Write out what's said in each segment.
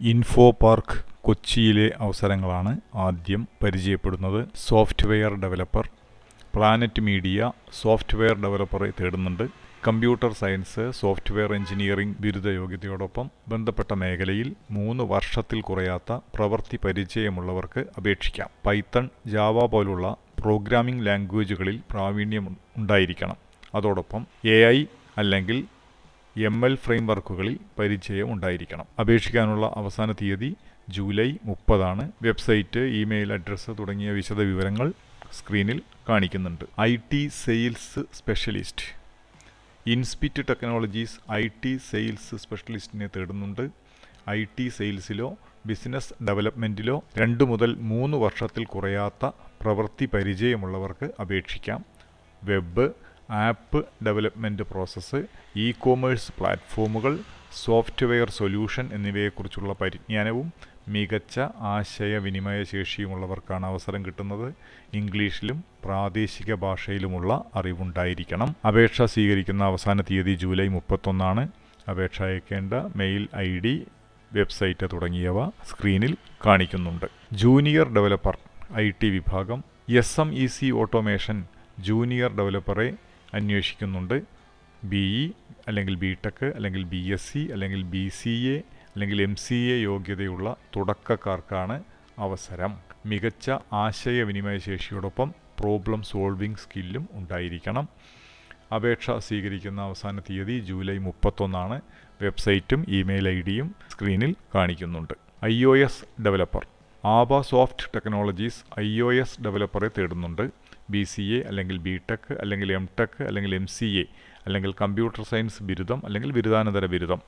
Info park കൊച്ചിയിലെ അവസരങ്ങളാണ് ആദ്യം പരിചയപ്പെടുന്നത്. Software developer planet media software ഡെവലപ്പറെ തേടുന്നുണ്ട്. കമ്പ്യൂട്ടർ സയൻസ് സോഫ്റ്റ്വെയർ എഞ്ചിനീയറിംഗ് ബിരുദ യോഗ്യതയോടൊപ്പം ബന്ധപ്പെട്ട മേഖലയിൽ മൂന്ന് വർഷത്തിൽ കുറയാത്ത പ്രവൃത്തി പരിചയമുള്ളവർക്ക് അപേക്ഷിക്കാം. പൈത്തൺ ജാവ പോലുള്ള പ്രോഗ്രാമിംഗ് ലാംഗ്വേജുകളിൽ പ്രാവീണ്യം ഉണ്ടായിരിക്കണം. അതോടൊപ്പം എ അല്ലെങ്കിൽ എം എൽ ഫ്രെയിം വർക്കുകളിൽ പരിചയം ഉണ്ടായിരിക്കണം അപേക്ഷിക്കാനുള്ള അവസാന തീയതി ജൂലൈ മുപ്പതാണ്. വെബ്സൈറ്റ് ഇമെയിൽ അഡ്രസ്സ് തുടങ്ങിയ വിശദ വിവരങ്ങൾ സ്ക്രീനിൽ കാണിക്കുന്നുണ്ട്. I T sales specialist. Inspit technologies I T sales സ്പെഷ്യലിസ്റ്റിനെ തേടുന്നുണ്ട്. ഐ ടി സെയിൽസിലോ ബിസിനസ് ഡെവലപ്മെന്റിലോ രണ്ട് മുതൽ മൂന്ന് വർഷത്തിൽ കുറയാത്ത പ്രവൃത്തി പരിചയമുള്ളവർക്ക് അപേക്ഷിക്കാം. Web app development process e commerce പ്ലാറ്റ്ഫോമുകൾ സോഫ്റ്റ്വെയർ സൊല്യൂഷൻ എന്നിവയെക്കുറിച്ചുള്ള പരിജ്ഞാനവും മികച്ച ആശയവിനിമയ ശേഷിയുമുള്ളവർക്കാണ് അവസരം കിട്ടുന്നത്. ഇംഗ്ലീഷിലും പ്രാദേശിക ഭാഷയിലുമുള്ള അറിവുണ്ടായിരിക്കണം. അപേക്ഷ സ്വീകരിക്കുന്ന അവസാന തീയതി ജൂലൈ മുപ്പത്തൊന്നാണ്. അപേക്ഷ അയക്കേണ്ട മെയിൽ ഐ ഡി വെബ്സൈറ്റ് തുടങ്ങിയവ സ്ക്രീനിൽ കാണിക്കുന്നുണ്ട്. ജൂനിയർ ഡെവലപ്പർ ഐ വിഭാഗം S M E C automation junior ഡെവലപ്പറെ അന്വേഷിക്കുന്നുണ്ട്. ബി ഇ അല്ലെങ്കിൽ ബി ടെക് അല്ലെങ്കിൽ ബി എസ് സി അല്ലെങ്കിൽ ബി സി എ അല്ലെങ്കിൽ എം സി എ യോഗ്യതയുള്ള തുടക്കക്കാർക്കാണ് അവസരം. മികച്ച ആശയവിനിമയ ശേഷിയോടൊപ്പം പ്രോബ്ലം സോൾവിംഗ് സ്കില്ലും ഉണ്ടായിരിക്കണം. അപേക്ഷ സ്വീകരിക്കുന്ന അവസാന തീയതി ജൂലൈ മുപ്പത്തൊന്നാണ്. വെബ്സൈറ്റും ഇമെയിൽ ഐ ഡിയും സ്ക്രീനിൽ കാണിക്കുന്നുണ്ട്. I O S developer. Aabasoft technologies I O S ഡെവലപ്പറെ തേടുന്നുണ്ട്. ബി സി എ അല്ലെങ്കിൽ ബി ടെക് അല്ലെങ്കിൽ എം ടെക് അല്ലെങ്കിൽ എം സി എ അല്ലെങ്കിൽ കമ്പ്യൂട്ടർ സയൻസ് ബിരുദം അല്ലെങ്കിൽ ബിരുദാനന്തര ബിരുദം.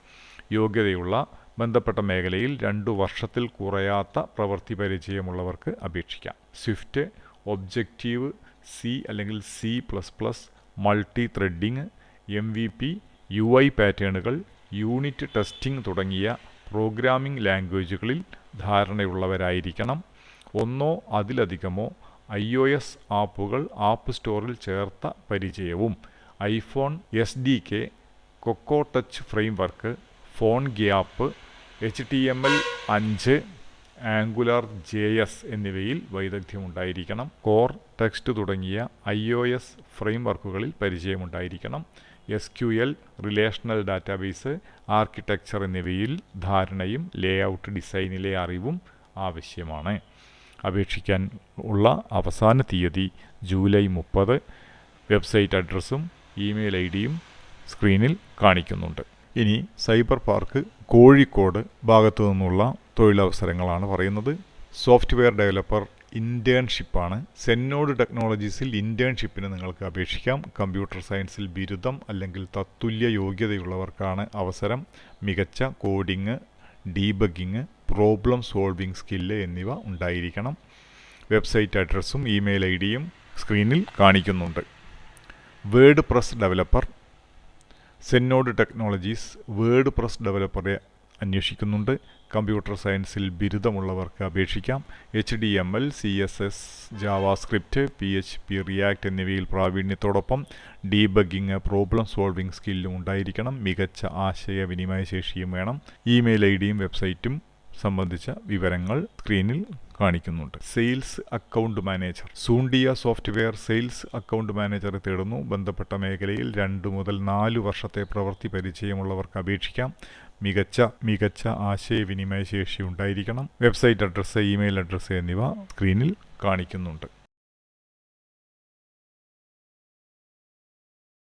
യോഗ്യതയുള്ള ബന്ധപ്പെട്ട മേഖലയിൽ രണ്ടു വർഷത്തിൽ കുറയാത്ത പ്രവൃത്തി പരിചയമുള്ളവർക്ക് അപേക്ഷിക്കാം. സ്വിഫ്റ്റ് ഒബ്ജക്റ്റീവ് സി അല്ലെങ്കിൽ C plus plus multithreading M V P U I പാറ്റേണുകൾ യൂണിറ്റ് ടെസ്റ്റിംഗ് തുടങ്ങിയ പ്രോഗ്രാമിംഗ് ലാംഗ്വേജുകളിൽ ധാരണയുള്ളവരായിരിക്കണം. ഒന്നോ അതിലധികമോ ഐ ഒ എസ് ആപ്പുകൾ ആപ്പ് സ്റ്റോറിൽ ചേർത്ത പരിചയവും. IPhone S D K Cocoa Touch framework PhoneGap H T M L അഞ്ച് ആംഗുലാർ ജെ എസ് എന്നിവയിൽ വൈദഗ്ധ്യമുണ്ടായിരിക്കണം. കോർ ടെക്സ്റ്റ് തുടങ്ങിയ ഐ ഒ എസ് ഫ്രെയിംവർക്കുകളിൽ പരിചയമുണ്ടായിരിക്കണം. S Q L relational database architecture എന്നിവയിൽ ധാരണയും ലേഔട്ട് ഡിസൈനിലെ അറിവും ആവശ്യമാണ്. അപേക്ഷിക്കാൻ ഉള്ള അവസാന തീയതി ജൂലൈ മുപ്പത്. വെബ്സൈറ്റ് അഡ്രസ്സും ഇമെയിൽ ഐ ഡിയും സ്ക്രീനിൽ കാണിക്കുന്നുണ്ട്. ഇനി സൈബർ പാർക്ക് കോഴിക്കോട് ഭാഗത്തു നിന്നുള്ള തൊഴിലവസരങ്ങളാണ് പറയുന്നത്. സോഫ്റ്റ്വെയർ ഡെവലപ്പർ ഇന്റേൺഷിപ്പാണ് സെന്നോഡ് ടെക്നോളജീസിൽ ഇന്റേൺഷിപ്പിന് നിങ്ങൾക്ക് അപേക്ഷിക്കാം. കമ്പ്യൂട്ടർ സയൻസിൽ ബിരുദം അല്ലെങ്കിൽ തത്തുല്യ യോഗ്യതയുള്ളവർക്കാണ് അവസരം. മികച്ച coding debugging problem solving skill എന്നിവ ഉണ്ടായിരിക്കണം. വെബ്സൈറ്റ് അഡ്രസ്സും ഇമെയിൽ ഐ ഡിയും സ്ക്രീനിൽ കാണിക്കുന്നുണ്ട്. Word press developer Zennode technologies word press ഡെവലപ്പറെ അന്വേഷിക്കുന്നുണ്ട്. കമ്പ്യൂട്ടർ സയൻസിൽ ബിരുദമുള്ളവർക്ക് അപേക്ഷിക്കാം. H T M L C S S JavaScript P H P React എന്നിവയിൽ പ്രാവീണ്യത്തോടൊപ്പം ഡീബഗിങ് പ്രോബ്ലം സോൾവിംഗ് സ്കില്ലും ഉണ്ടായിരിക്കണം. മികച്ച ആശയവിനിമയ ശേഷിയും വേണം. ഇമെയിൽ ഐ ഡിയും വെബ്സൈറ്റും സംബന്ധിച്ച വിവരങ്ങൾ സ്ക്രീനിൽ കാണിക്കുന്നുണ്ട്. Sales account manager. Zoondia software sales account മാനേജറെ തേടുന്നു. ബന്ധപ്പെട്ട മേഖലയിൽ രണ്ട് മുതൽ നാല് വർഷത്തെ പ്രവൃത്തി പരിചയമുള്ളവർക്ക് അപേക്ഷിക്കാം. മികച്ച മികച്ച ആശയവിനിമയ ശേഷി ഉണ്ടായിരിക്കണം. വെബ്സൈറ്റ് അഡ്രസ്സ് ഇമെയിൽ അഡ്രസ്സ് എന്നിവ സ്ക്രീനിൽ കാണിക്കുന്നുണ്ട്.